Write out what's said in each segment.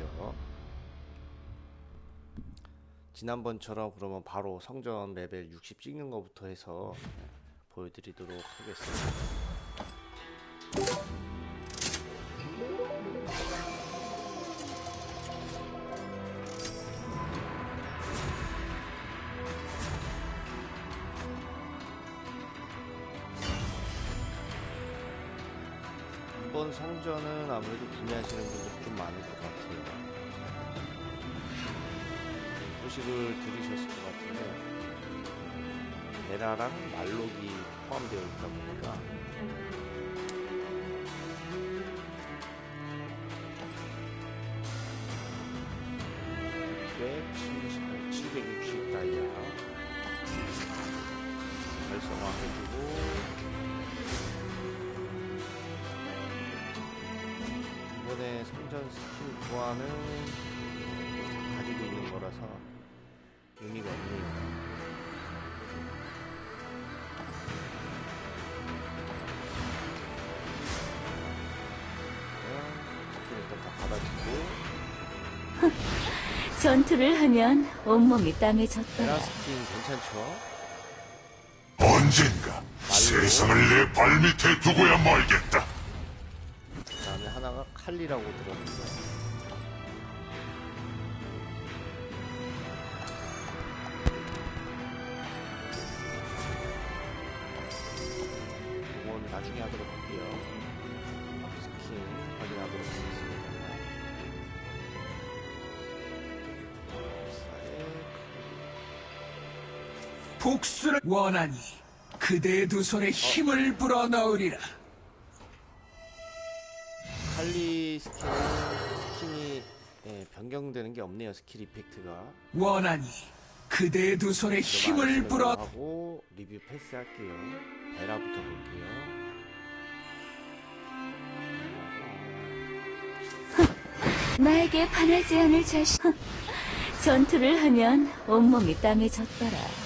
되고요. 지난번처럼 그러면 바로 성전 레벨 60 찍는 것부터 해서 보여드리도록 하겠습니다. 이번 성전은 아무래도 구매하시는 분들이 좀 많을 것 같아요. 소식을 들으셨을 것 같은데 베라랑 말록이 포함되어 있다 보니까 꽤 760 다이아 활성화해주고 이번에 성전 스킨 교환은 가지고 있는 거라서 의미가 없네요. 스킨 일단 다 받아주고 전투를 하면 온몸이 땅에 젖더라. 베라 스킨 괜찮죠? 언젠가 세상을 내 발밑에 두고야 말겠다. 하나가 칼리라고 들었는데. 이건 나중에 하도록 할게요. 스킨 확인하도록 하겠습니다. 복수를 원하니 그대의 두 손에 힘을 불어넣으리라. 칼리 스킨 스킨이 예, 변경되는 게 없네요 스킬 이펙트가 원하니 그대의 두 손에 힘을 불어 하고 리뷰 패스 할게요. 베라부터 볼게요. 나에게 반하지 않을 자신. 전투를 하면 온몸이 땅에 젖더라.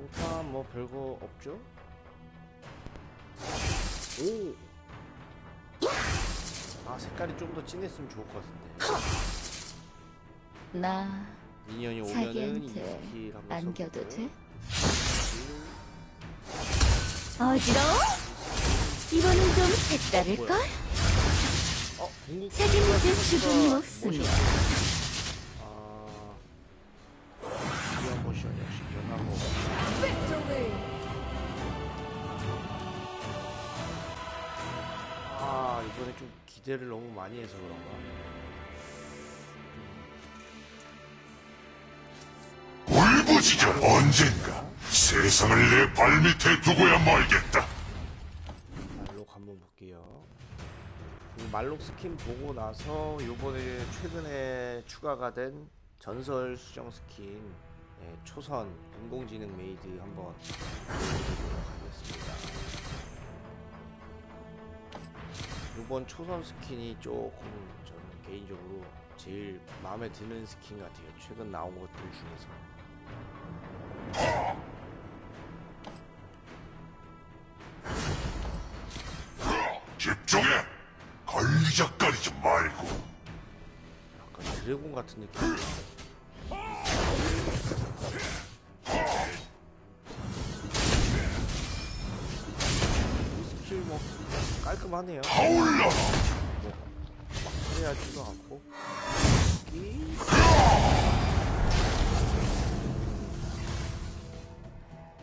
평탄 뭐 별거 없죠? 오! 아 색깔이 좀 더 진했으면 좋을 것 같은데 나 미니언이 오면은 이 자기한테 스킬 한번 안겨도 써볼게요. 돼? 어지러워? 이번엔 좀 색다를걸? 어, 궁극 선수가 죽은 목숨이야. 이번에 좀 기대를 너무 많이 해서 그런가. 울부짖어 언젠가 세상을 내 발밑에 두고야 말겠다. 말록 한번 볼게요. 이 말록 스킨 보고 나서 요번에 최근에 추가가 된 전설 수정 스킨 예, 초선 인공지능 메이드 한번 보여드리도록 하겠습니다. 요번 초선 스킨이 조금 저는 개인적으로 제일 마음에 드는 스킨 같아요. 최근 나온 것들 중에서. 집중해. 걸리적거리지 말고. 약간 드래곤 같은 느낌. 이 깔끔하네요. 타올라. 막 처리하지도 않고. 이-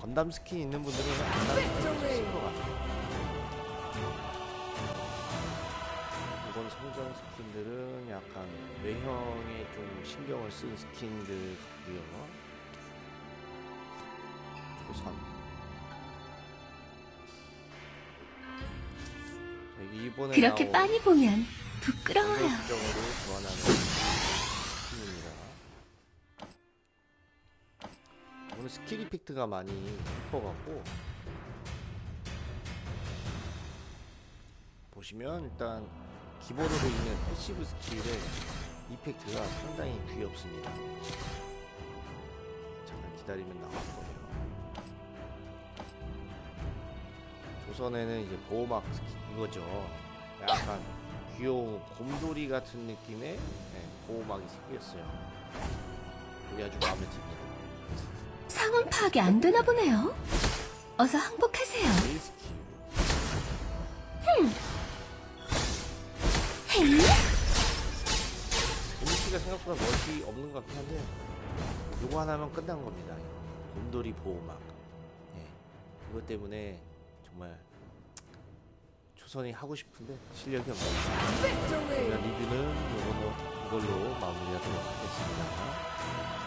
건담 스킨 있는 분들은 건담 스킨 쓸것 같아요. 이번 성전 스킨들은 약간 외형에 좀 신경을 쓴 스킨들 같고요. 조선. 이번에 그렇게 나온 빤히 보면 부끄러워요. 정으로 교환하는 스킨입니다. 오늘 스킬 이펙트가 많이 예뻐갖고 보시면 일단 기본으로 있는 패시브 스킬의 이펙트가 상당히 귀엽습니다. 잠깐 기다리면 나올 거예요. 조선에는 이제 보호막 이거죠. 약간 귀여운 곰돌이 같은 느낌의 네, 보호막이 생겼어요. 이게 아주 마음에 듭니다. 상황 파악이 안 되나 보네요. 어서 항복하세요. 스킬. 헤이! 데미지가 생각보다 멋이 없는 것 같긴 한데 요거 하나면 끝난 겁니다. 곰돌이 보호막. 예. 이것 때문에 정말 초선이 하고 싶은데 실력이 없습니다. 그러면 리뷰는 이걸로 마무리하도록 하겠습니다.